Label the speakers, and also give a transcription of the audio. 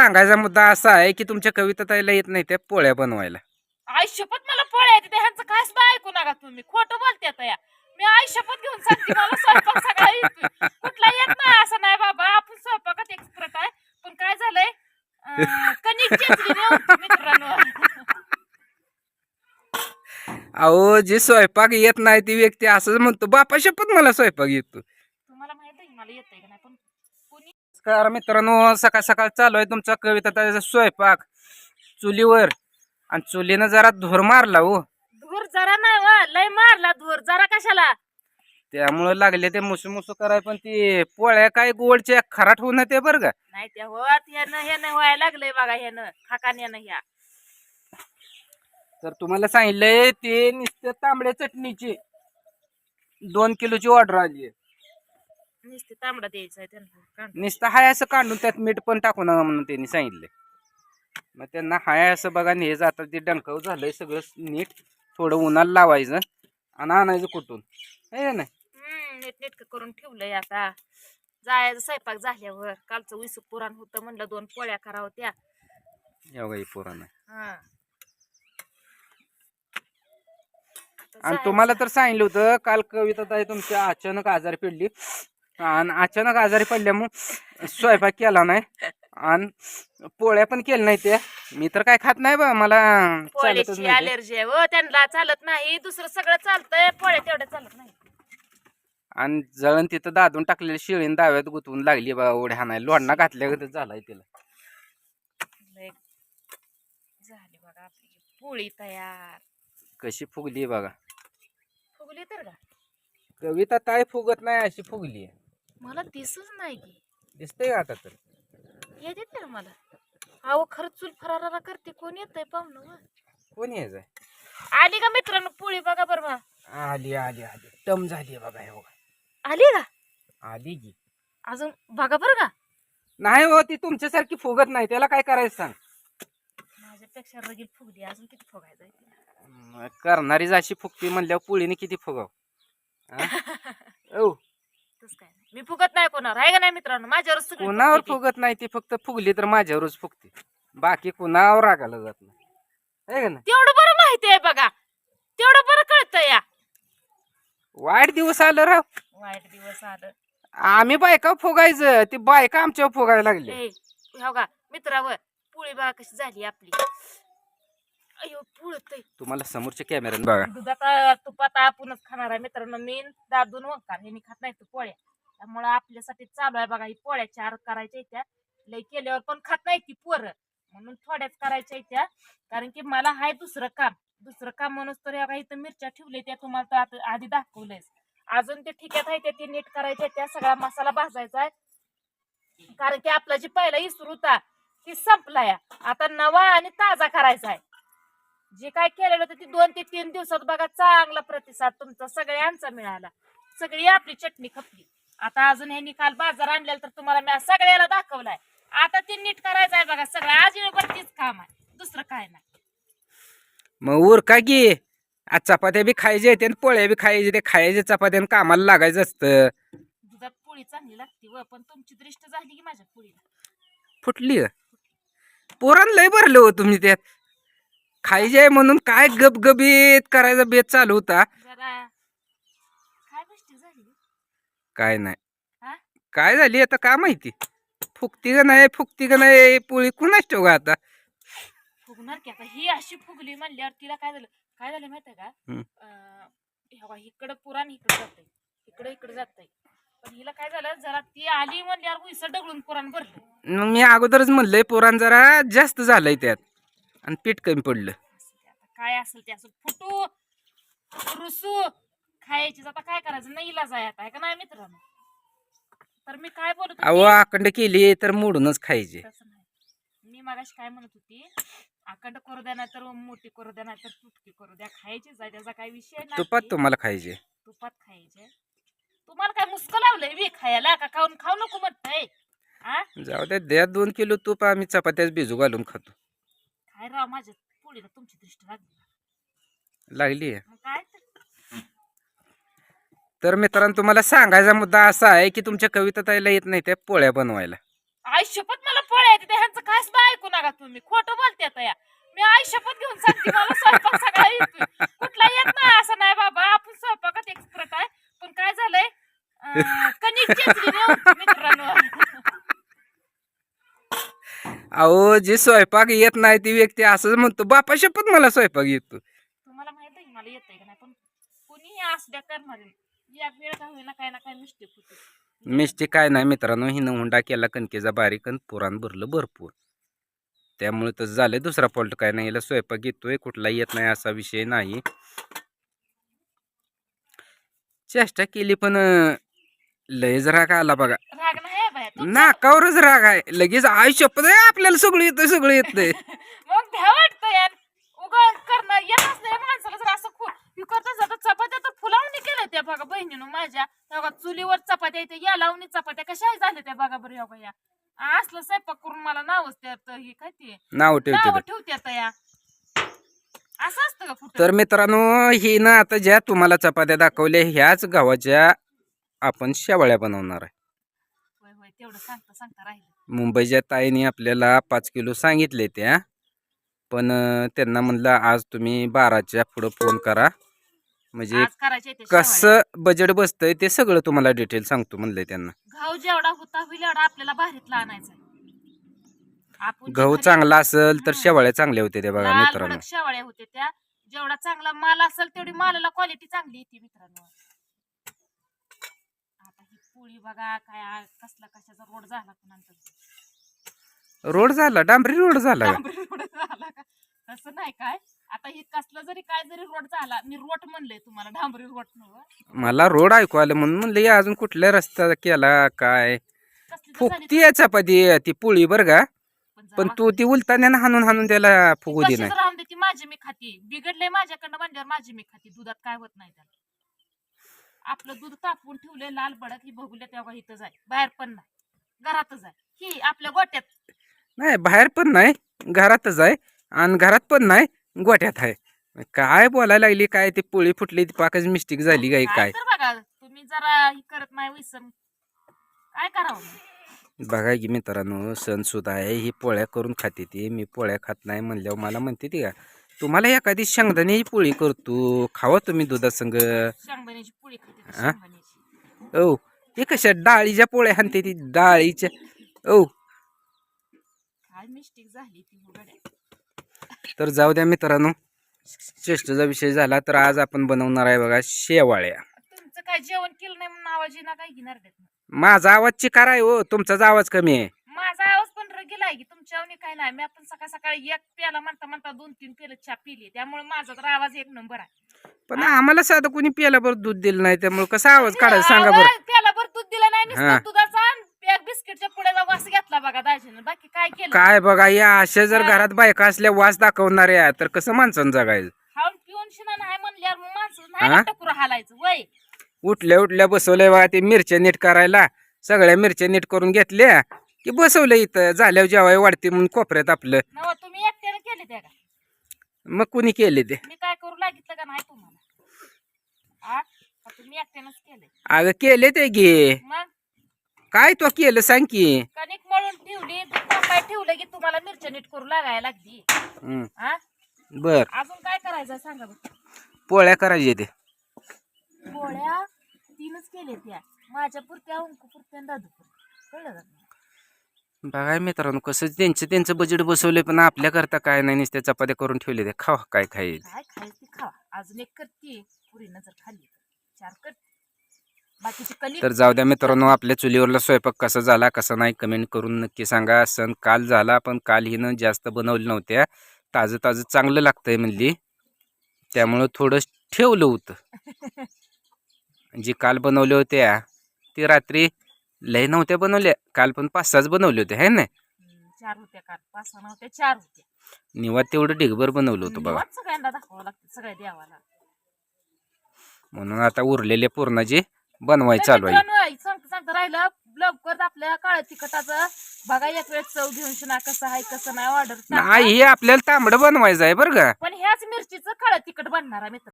Speaker 1: सांगायचा मुद्दा असा आहे की तुमच्या कविता ताईला येत नाही त्या पोळ्या बनवायला.
Speaker 2: आई शपथ मला पोळ्या येते ह्यांचं काय सुद्धा ऐकू नका तुम्ही. खोटं बोलते आता या. मी आई शपथ घेऊन सांगते मला स्वयंपाक सगळा येतोय. कुठला येत नाही असं नाही बाबा आपण स्वयंपाकात एक्सपर्ट आहे. पण काय झालंय? कणिक मित्रांनो.
Speaker 1: अहो जे स्वयंपाक येत नाही ती व्यक्ती असंच म्हणतो बापा शपथ मला स्वयंपाक येतो
Speaker 2: तुम्हाला माहीत आहे मला येतंय का नाही?
Speaker 1: नमस्कार मित्रांनो सकाळ सकाळ चालू आहे तुमचा कविता ताईचा स्वयंपाक. चुलीवर. आणि चुलीनं जरा धुर मारला हो.
Speaker 2: धूर जरा नाही वा लय मारला धूर जरा कशाला?
Speaker 1: त्यामुळं लागले ते मुसू मुसू कराय पण ती पोळ्या काय गोडच्या खराट होऊन ते बरं का.
Speaker 2: नाही ते होत ह्यानं ह्यानं व्हायला लागलंय बघा ह्यानं खाकान्यानं ह्या.
Speaker 1: तर तुम्हाला सांगितलंय ते नुसतं तांबड्या चटणीची. दोन किलोची ऑर्डर आली आहे
Speaker 2: नुसते तांबडा द्यायचा आहे त्यांना.
Speaker 1: नुसतं हाय असं काढून त्यात मीठ पण टाकू नका म्हणून त्यांनी सांगितलंय मग त्यांना हाय असं बघा हे जातात ते डंकाव झालंय सगळं नीट थोडं उन्हाला लावायचं आणि आणायचं कुठून. आहे ना
Speaker 2: हम्म नीट नीटकं करून ठेवलंय आता. जायचं स्वयंपाक झाल्यावर. कालचं विसू पुराण होतं म्हणलं दोन पोळ्या करावं त्या.
Speaker 1: ही
Speaker 2: हा. आता
Speaker 1: आणि
Speaker 2: जायचं.
Speaker 1: तुम्हाला तर सांगितलं होतं काल कविता ताई तुमच्या अचानक आजारी पडली. आणि अचानक आजारी पडल्यामुळं स्वयंपाक केला नाही. आणि पोळ्या पण केल्या नाही त्या मी तर काय खात नाही बा मला चालतच
Speaker 2: पोळ्याची
Speaker 1: नाही ते.
Speaker 2: अलर्जी आहे व त्यांना चालत नाही दुसरं सगळं चालतंय पोळ्या तेवढं चालत नाही.
Speaker 1: आणि जळण तिथं दादून टाकलेली शिळीन दाव्यात गुतवून लागली बा ओढ्या हाणाय लोढणा घातल्या झालाय तिला.
Speaker 2: लय झाली बघा आपली पोळी तयार.
Speaker 1: कशी फुगली बघा.
Speaker 2: फुगली तर का?
Speaker 1: कविता ताई फुगत नाही अशी फुगली.
Speaker 2: मला दिसच नाही की.
Speaker 1: दिसतंय का आता तर?
Speaker 2: येते तर मला. अहो खरंच चूल फराराला करते. कोण येतंय पाहुणं व?
Speaker 1: कोणी यायचंय?
Speaker 2: आली का मित्रांनो पोळी? बघा बरं बा
Speaker 1: आली आली आली. टम झाली बघा हे बघा.
Speaker 2: आली का?
Speaker 1: आली की.
Speaker 2: अजून बघा बरं का.
Speaker 1: नाही हो ती तुमच्यासारखी फुगत नाही. त्याला काय करायचं सांग?
Speaker 2: माझ्यापेक्षा रगील फुगली. अजून किती फुगायचं आहे तिला?
Speaker 1: करणारीच अशी फुगती म्हणल्यावर पुळीने किती फुगाव? ओ
Speaker 2: तसं काय मी फुगत नाही कोणावर आहे का नाही मित्रांनो? माझ्यावर सगळी
Speaker 1: कुणावर
Speaker 2: फुगते ती.
Speaker 1: फुगत नाही ती फक्त फुगली तर माझ्यावरच फुगते. बाकी कुणावर रागाला जात नाही. है का
Speaker 2: तेवढं बरं माहिती आहे बघा. तेवढं बरं कळतं या.
Speaker 1: वाईट दिवस आलं राव.
Speaker 2: वाईट दिवस आलं.
Speaker 1: आम्ही बायका फुगायचं ती बायका आमच्यावर फुगायला लागली.
Speaker 2: ए हो का? मित्रावर पोळी बघा कशी झाली आपली. अयो पुळत
Speaker 1: तुम्हाला समोरच्या कॅमेऱ्यात बघा.
Speaker 2: दुधात तुपात आपणच खाणार आहे मित्रांनो. मी दादून वंकार हे खात नाही तू पोळ्या. त्यामुळे आपल्यासाठी चालू आहे बघा ही पोळ्या चार करायच्या त्या. लय केल्यावर पण खात नाही ती पोरं. म्हणून थोड्याच करायच्या त्या. कारण की मला हाय दुसरं काम. दुसरं काम म्हणून तर या इथं मिरच्या ठेवल्या त्या तुम्हाला तर आधी दाखवलंयच. अजून ते ठिक्यात आहे त्या ते नीट करायच्या त्या. सगळा मसाला भाजायचा आहे. कारण की आपला जी पहिला इसरू होता ती संपलाय. आता नवा आणि ताजा करायचा आहे. जे काय केलेलं होतं ते दोन ते तीन दिवसात बघा चांगला प्रतिसाद तुमचा सगळ्यांचा मिळाला. सगळी आपली चटणी खपली. आता अजून ह्यांनी काल बाजार आणलेला तर तुम्हाला मी सगळ्याला दाखवलाय. आता ते नीट करायचं आहे बघा सगळं आज तीच काम आहे. दुसरं काय नाही.
Speaker 1: मग उर का की? आज चपात्या बी खायच्या आणि पोळ्या बी खायचे ते खायचे चपात्या कामाला लागायचं असतं.
Speaker 2: दुधात पोळी चांगली लागते व पण तुमची दृष्ट झाली की माझ्या पोळीला.
Speaker 1: फुटली? पोरांना लय भरलं हो तुम्ही त्यात. खायचे म्हणून काय गबगबीत करायचा बेत चालू होता.
Speaker 2: जरा काय
Speaker 1: नाही.
Speaker 2: हा?
Speaker 1: काय झाली आता काय माहिती? फुकती का नाही फुकती का नाही पोळी कुणाच ठेव का आता?
Speaker 2: फुगणार की आता? ही अशी फुगली म्हणल्यावर तिला काय झालं? काय झालं माहितीये का? हे इकडं पुराण इकडं जातंय. इकडं इकडं जातंय. पण हिला काय झालं? जरा ती आली म्हणल्यावर डगळून पुराण भरलं.
Speaker 1: मग मी अगोदरच म्हणलंय पोरान जरा जास्त झालंय त्यात आणि पीठ कमी पडलं.
Speaker 2: काय असेल ते असं फुटू रुसू खायची आता काय करायचं? नाही इलाज आहे आता. आहे का नाही मित्रांनो? तर मी काय बोलत
Speaker 1: अहो अखंड केली तर मोडूनच खायचे.
Speaker 2: तसं नाही. मी मगाशी काय म्हणत होती? अखंड करू द्या नाही तर मोठी करू द्या नाही तर तुटकी करू द्या. खायचीच आहे. त्याचा काही विषय
Speaker 1: तुपात
Speaker 2: नाही
Speaker 1: तुम्हाला खायचे.
Speaker 2: तुपात खायचे. तुम्हाला काय मुस्क लावलंय वी खायला? का खाऊन खाऊ नको म्हणतंय? आ?
Speaker 1: जाऊ द्या द्या दोन किलो तूप आम्ही चपात्याच भिजू घालून खातो.
Speaker 2: काय राव माझ्या पोळीला तुमची दृष्टी लागली.
Speaker 1: लागली
Speaker 2: मग काय तर.
Speaker 1: तर मित्रांनो तुम्हाला सांगायचा मुद्दा असा आहे की तुमच्या कविता ताईला येत नाही त्या पोळ्या बनवायला.
Speaker 2: आयुष्यपत मला पोळ्या येते ह्यांचं काय सुद्धा ऐकू नका तुम्ही. खोटं बोलते तया मी आयुष्यपत घेऊन सांगते मला स्वयंपाक कुठला येत नाही असं नाही बाबा आपण स्वयंपाकात आहे. पण काय झालंय?
Speaker 1: अहो जी स्वयंपाक येत नाही ती व्यक्ती असंच म्हणतो बापा शपथ मला स्वयंपाक येतो
Speaker 2: तुम्हाला माहीत आहे मला येत आहे का नाही? पण कुणीही असू करणार. एक वेळ का होईना काय ना काय मिस्टेक होते.
Speaker 1: मिस्टेक काय नाही मित्रांनो हिनं हुंडा केला कणकेचा बारीक आणि पुराण भरलं भरपूर. त्यामुळे तसं झालं दुसरा फॉल्ट काय नाही याला स्वयंपाक येतोय कुठला येत नाही असा विषय नाही. चेष्टा केली पण अं, लयच राग आला बघा. नाकावरच राग आहे. लगेच आई शपथ आहे आपल्याला सगळं येतंय सगळं
Speaker 2: येतच नाही माणसाला जर असं खूप हे करता जातं चपात्या तर फुलावणी केल्या त्या बघा बहिणीनं माझ्या तेव्हा चुलीवर चपात्या येते या लावणी चपात्या कशा झाल्या त्या बघा बरं बघा या असलं स्वयंपाक करून मला नावच त्यात हे काय ते?
Speaker 1: नाव ठेवते
Speaker 2: नाव ठेवत्यात या. असं असतं का कुठं?
Speaker 1: तर मित्रांनो ही ना आता ज्या तुम्हाला चपात्या दाखवल्या ह्याच गावाच्या आपण शेवाळ्या बनवणार आहे.
Speaker 2: होय होय तेवढं सांगता सांगता राहिलं.
Speaker 1: मुंबईच्या ताईने आपल्याला पाच किलो सांगितले त्या. पण अं, त्यांना म्हणलं आज तुम्ही बाराच्या पुढं फोन करा. म्हणजे
Speaker 2: आज करायचे ते शेवाळ्या.
Speaker 1: कसं बजेट बसतंय ते सगळं तुम्हाला डिटेल सांगतो म्हणलंय त्यांना.
Speaker 2: घाव जेवढा होता होईल एवढा आपल्याला बाहेरीतला आणायचा आपण जे
Speaker 1: गहू
Speaker 2: घरी
Speaker 1: चांगला असेल तर. शेवाळ्या चांगल्या होते त्या बघा
Speaker 2: लाल
Speaker 1: मित्रांनो.
Speaker 2: भडक शेवाळ्या होते त्या. जेवढा चांगला माल असेल तेवढी मालाला क्वालिटी चांगली येते मित्रांनो. आता ही पोळी बघा काय आ- कसला कशाचा रोड झाला कुणाचा
Speaker 1: रोड झाला डांबरी रोड झाला. का?
Speaker 2: डांबरी रोड झाला का तसं नाही काय आता ही कसला जरी काय जरी रोड झाला. मी रोड म्हणलंय तुम्हाला डांबरी नव्हतं
Speaker 1: मला रोड ऐकू आलं म्हणून म्हणलं या अजून कुठल्या रस्ता केला काय? फुगती आहे चपाती ती पोळी बरं का?
Speaker 2: पण
Speaker 1: तू ती उलताण्यानं हाणून हाणून त्याला फुगू दे नाही
Speaker 2: राहून दे ती माझी मी खाती. बिघडले माझ्याकडनं म्हणल्यावर माझी मी खाती. दुधात काय होत नाही त्याला. आपलं दूध तापवून ठेवले लाल बडक ही बघूल्या तेव्हा इथं जाय. बाहेर पण नाही. घरातच आहे ही आपल्या गोट्यात.
Speaker 1: नाही बाहेर पण नाही घरातच आहे आणि घरात पण नाही गोठ्यात आहे काय बोलायला लागली? काय ती पोळी फुटली ती पाकच मिस्टेक झाली काय काय
Speaker 2: तर बघा तुम्ही जरा ही करत नाही विसम काय करावं?
Speaker 1: बघा की मित्रांनो सण सुद्धा आहे ही पोळ्या करून खाते ती. मी पोळ्या खात नाही म्हणल्यावर मला म्हणते ती का तुम्हाला एखादी शेंगदाण्याची पोळी करतो खावा तुम्ही दुधासंग
Speaker 2: शेंगदाण्याची पोळी खाते ती
Speaker 1: हा?
Speaker 2: शेंगदाण्याची.
Speaker 1: हे कशा डाळीच्या पोळ्या हाणते ती डाळीच्या. ओ
Speaker 2: काय मिस्टेक झाली ती उघड्या.
Speaker 1: तर जाऊ द्या मित्रांनो. चेष्टेचा विषय झाला तर आज आपण बनवणार आहे बघा शेवाळ्या.
Speaker 2: तुमचं काय जेवण केलं नाही म्हणून आवाज येणार काय घेणार देत
Speaker 1: माझा आवाज चिकार आहे हो तुमचाच आवाज कमी आहे.
Speaker 2: माझा आवाज पण गेलाय की तुमच्यावनी काय नाही मी आपण सकाळ सकाळी एक प्याला म्हणता म्हणता दोन तीन पेलं चहा पिली त्यामुळे माझा तर आवाज एक नंबर आहे.
Speaker 1: पण आम्हाला साधं कोणी प्यायला बरं दूध दिलं नाही त्यामुळे कसा आवाज काढायचा सांगा बरं.
Speaker 2: आवाज प्याला बरं दूध दिलं नाही
Speaker 1: हा.
Speaker 2: नुसतं एक बिस्किटच्या वास घेतला बघा दाजीनं. बाकी काय केलं?
Speaker 1: काय बघा या अशा जर
Speaker 2: हा.
Speaker 1: घरात बायका असल्या वास दाखवणाऱ्या तर कसं माणसानं जगायचं?
Speaker 2: खाऊन पिऊन शिना नाही म्हणल्यावर मग माणसं
Speaker 1: हा?
Speaker 2: नाही ना टकुरं हालायचं वय.
Speaker 1: उठल्या उठल्या बसवलंय बघा ते मिरच्या नीट करायला. सगळ्या मिरच्या नीट करून घेतल्या की बसवलं इथं. झाल्यावर जेवाय वाढते म्हणून कोपऱ्यात आपलं.
Speaker 2: नव तुम्ही एकट्याने केले त्या का?
Speaker 1: मग कुणी केले ते?
Speaker 2: मी काय करू लागितलं का नाही तुम्हाला? आ? का तुम्ही एकट्यानंच केले.
Speaker 1: अगं केले ते घे.
Speaker 2: मग?
Speaker 1: काय तो केलं सांग की?
Speaker 2: कणिक मळून ठेवली तापाय ठेवलं की तुम्हाला मिरच्या नीट करू लागायला लागली.
Speaker 1: हं,
Speaker 2: हा?
Speaker 1: बर.
Speaker 2: अजून काय करायचं सांगा बरं.
Speaker 1: पोळ्या करायचे ते
Speaker 2: पोळ्या तीनच केले त्या. माझ्या पुरत्या अंकू पुरत्या दादू पुरत्या. कळलं का?
Speaker 1: बघा मित्रांनो कसं त्यांचं त्यांचं बजेट बसवले पण आपल्या करता काय नाही नुसत्या चपात्या करून ठेवले ते खावा काय खाईल.
Speaker 2: काय खायचं ते खावा. अजून एक करते. पुरीनं जर खाल्ली तर. चार करते.
Speaker 1: तर जाऊ द्या मित्रांनो आपल्या चुलीवरला स्वयंपाक कसा झाला कसा नाही कमेंट करून नक्की सांगा. सण काल झाला पण काल हिनं जास्त बनवलं नव्हत्या. ताजं ताजं चांगलं लागतंय म्हणली. त्यामुळं थोडं ठेवलं होतं. जी काल बनवल्या होत्या ती रात्री लय नव्हत्या बनवल्या. काल पण पाच सहाच बनवले होते है ना?
Speaker 2: चार होत्या काल. पाच सहा नव्हत्या चार होत्या.
Speaker 1: निवात तेवढं ढिगभर बनवलं होतं
Speaker 2: सगळ्यांना दाखवावं लागतं सगळ्या देवाला.
Speaker 1: म्हणून आता उरलेल्या पूर्णाची बनवाय
Speaker 2: तर
Speaker 1: चालू आहे.
Speaker 2: सांगता सांगता राहिलं. आपल्या काळ्या तिखटाचं. बघा एक वेळ चव घेऊन शिना कसं आहे कसं नाही ऑर्डर
Speaker 1: नाही हे आपल्याला तांबडं बनवायचं आहे बरं का.
Speaker 2: पण ह्याच मिरचीचं काळं तिखट बनणार आहे मित्र.